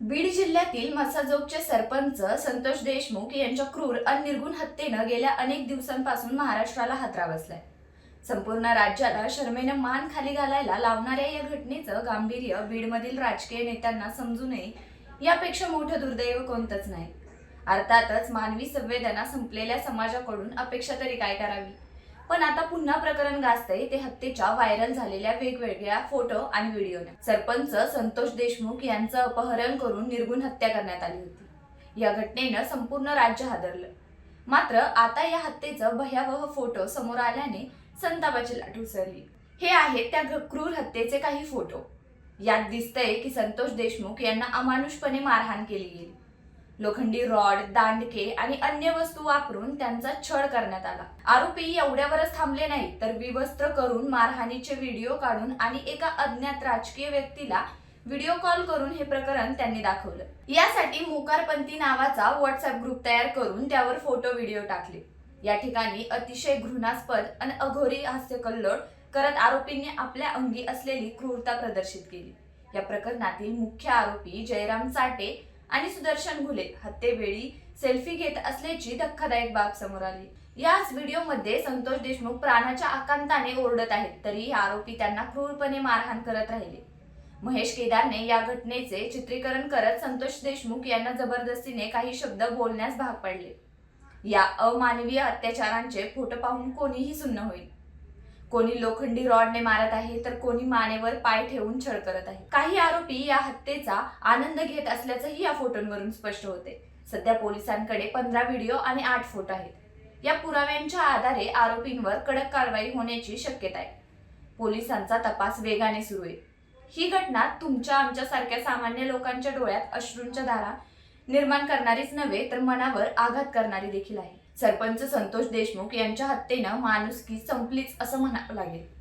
बीड जिल्ह्यातील मसाजोगचे सरपंच संतोष देशमुख यांच्या क्रूर आणि निर्गुण हत्येनं गेल्या अनेक दिवसांपासून महाराष्ट्राला हातरा बसलाय. संपूर्ण राज्याला शर्मेनं मान खाली घालायला लावणाऱ्या या घटनेचं गांभीर्य बीडमधील राजकीय नेत्यांना समजू नये यापेक्षा मोठं दुर्दैव कोणतंच नाही. अर्थातच मानवी संवेदना संपलेल्या समाजाकडून अपेक्षा तरी काय करावी? पण आता पुन्हा प्रकरण गाजतंय. ते हत्येच्या व्हायरल झालेल्या वेगवेगळ्या फोटो आणि व्हिडिओने. सरपंच संतोष देशमुख यांचं अपहरण करून निर्गुण हत्या करण्यात आली होती. या घटनेनं संपूर्ण राज्य हादरलं. मात्र आता या हत्येचं भयावह फोटो समोर आल्याने संतापाची लाट उसळली. हे आहेत त्या क्रूर हत्येचे काही फोटो. यात दिसतंय की संतोष देशमुख यांना अमानुषपणे मारहाण केली गेली. लोखंडी रॉड दांडके आणि अन्य वस्तू वापरून त्यांचा छळ करण्यात आला. आरोपी एवढ्यावरच थांबले नाही तर विवस्त्र करून मारहाणीचे व्हिडिओ काढून आणि एका अज्ञात राजकीय व्यक्तीला व्हिडिओ कॉल करून हे प्रकरण त्यांनी दाखवलं. यासाठी मोकारपंथी नावाचा व्हॉट्सअप ग्रुप तयार करून त्यावर फोटो व्हिडिओ टाकले. या ठिकाणी अतिशय घृणास्पद आणि अघोरी हास्यकल्लोळ करत आरोपींनी आपल्या अंगी असलेली क्रूरता प्रदर्शित केली. या प्रकरणातील मुख्य आरोपी जयराम चाटे आणि सुदर्शन घुले हत्येवेळी सेल्फी घेत असल्याची धक्कादायक बाब समोर आली. याच व्हिडिओमध्ये संतोष देशमुख प्राणाच्या आकांताने ओरडत आहेत तरी आरोपी त्यांना क्रूरपणे मारहाण करत राहिले. महेश केदारने या घटनेचे चित्रीकरण करत संतोष देशमुख यांना जबरदस्तीने काही शब्द बोलण्यास भाग पाडले. या अमानवीय अत्याचारांचे फोटो पाहून कोणीही सुन्न होईल. कोणी लोखंडी रॉडने मारत आहे तर कोणी मानेवर पाय ठेवून छळ करत आहे. काही आरोपी या हत्येचा आनंद घेत असल्याचंही या फोटोंवरून स्पष्ट होते. सध्या पोलिसांकडे पंधरा व्हिडिओ आणि आठ फोटो आहेत. या पुराव्यांच्या आधारे आरोपींवर कडक कारवाई होण्याची शक्यता आहे. पोलिसांचा तपास वेगाने सुरू आहे. ही घटना तुमच्या आमच्यासारख्या सामान्य लोकांच्या डोळ्यात अश्रूंच्या धारा निर्माण करणारीच नव्हे तर मनावर आघात करणारी देखील आहे. सरपंच संतोष देशमुख यांच्या हत्येनं माणुसकी संपलीच असं म्हणावं लागेल.